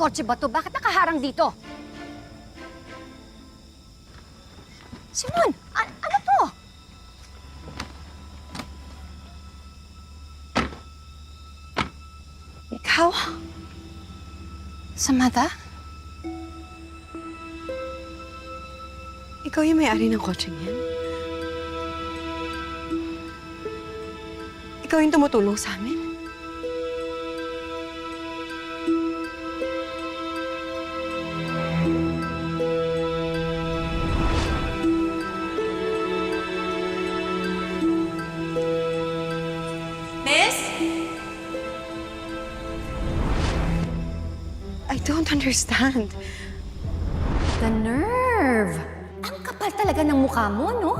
kotse ba to? Bakit nakaharang dito? Simon, ano to? Ikaw? Samantha? Ikaw yung may-ari ng kotse niyan? Ikaw yung tumutulong sa amin? Don't understand. The nerve! Ang kapal talaga ng mukha mo, no?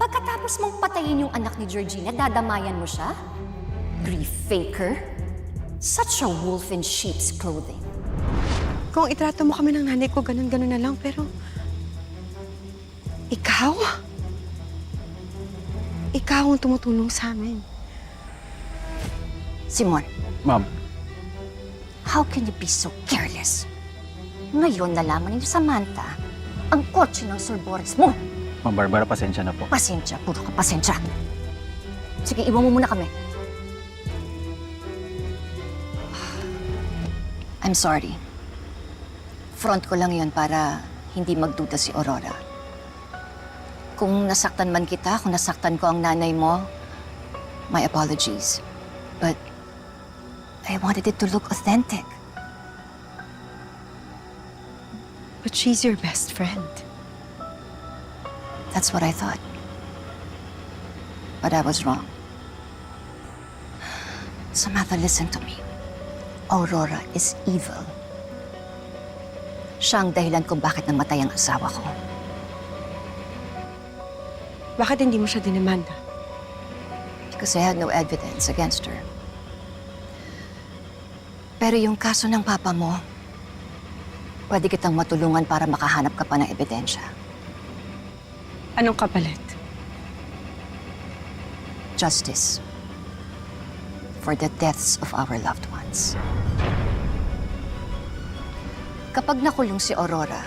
Pagkatapos mong patayin yung anak ni Georgina, dadamayan mo siya? Grief faker? Such a wolf in sheep's clothing. Kung itrato mo kami ng nanay ko, ganun-ganun na lang, pero... Ikaw? Ikaw ang tumutulong sa amin. Simon, Ma'am, how can you be so careless? Ngayon nalaman ni Samantha ang kotse ng Sir Boris mo. Ma'am Barbara, pasensya na po. Pasensya, puro ka pasensya. Sige, iwan mo muna kami. I'm sorry. Front ko lang yon para hindi magduda si Aurora. Kung nasaktan man kita, kung nasaktan ko ang nanay mo, my apologies. But I wanted it to look authentic. But she's your best friend. That's what I thought. But I was wrong. Samantha, listen to me. Aurora is evil. Siya ang dahilan kung bakit namatay ang asawa ko. Bakit hindi mo siya dinamanda? Because I had no evidence against her. Pero yung kaso ng papa mo, pwede kitang matulungan para makahanap ka pa ng ebidensya. Anong kapalit? justice for the deaths of our loved ones. Kapag nakulong si Aurora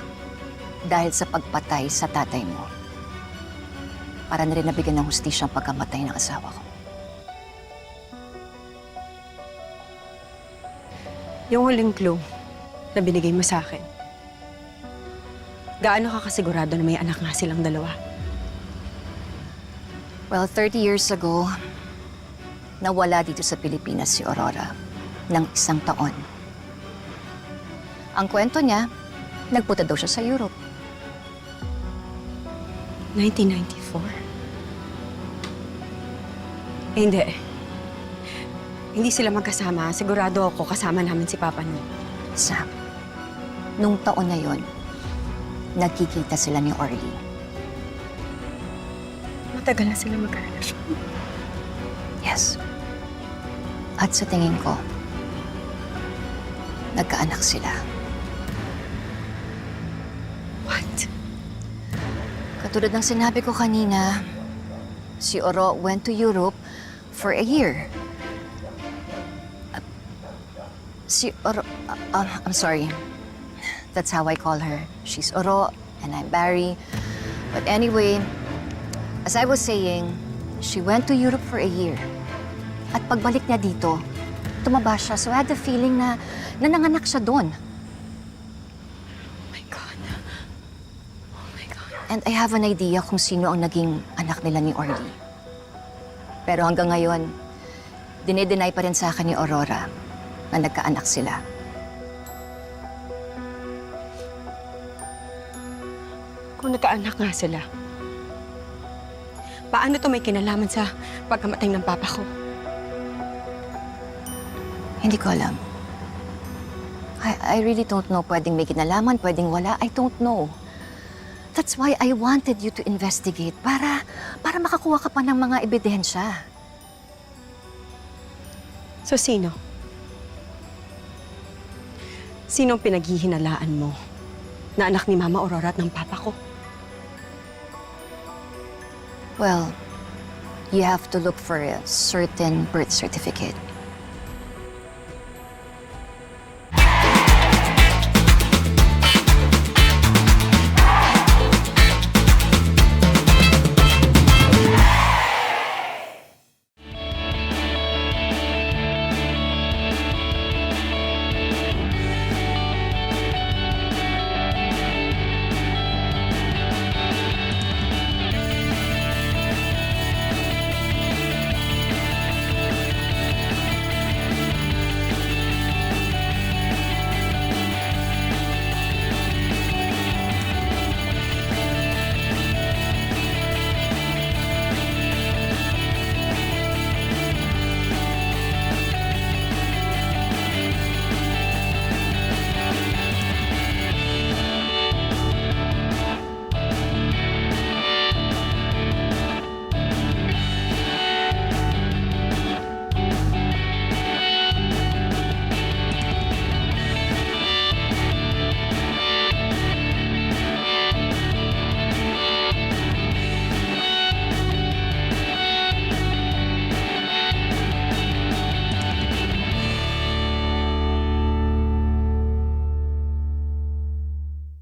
dahil sa pagpatay sa tatay mo, para na rin nabigyan ng hustisya ang pagkamatay ng asawa ko. Yung huling clue na binigay mo sa akin. Gaano ka kasigurado na may anak nga silang dalawa? Well, 30 years ago, nawala dito sa Pilipinas si Aurora ng isang taon. Ang kwento niya, nagpunta daw siya sa Europe. 1994? Eh, hindi. Hindi sila magkasama. Sigurado ako kasama namin si Papa niyo. Sam, nung taon na yon, nagkikita sila ni Orly. Matagal na sila magkarelasyon. Yes. At sa tingin ko, nagkaanak sila. What? Katulad ng sinabi ko kanina, si Oro went to Europe for a year. Si Oro... uh, um, I'm sorry. That's how I call her. She's Oro and I'm Barry. But anyway, as I was saying, she went to Europe for a year. At pagbalik niya dito, tumaba siya. So I had the feeling na nananganak siya doon. Oh my God. Oh my God. And I have an idea kung sino ang naging anak nila ni Orly. Pero hanggang ngayon, dinedenay pa rin sa akin ni Aurora na nagkaanak sila. Kung nagkaanak nga sila, paano to may kinalaman sa pagkamatay ng Papa ko? Hindi ko alam. I, I really don't know. Pwedeng may kinalaman, pwedeng wala. I don't know. That's why I wanted you to investigate para para makakuha ka pa ng mga ebidensya. So, sino? Sino pinaghihinalaan mo na anak ni Mama Aurora at ng Papa ko? Well, you have to look for a certain birth certificate.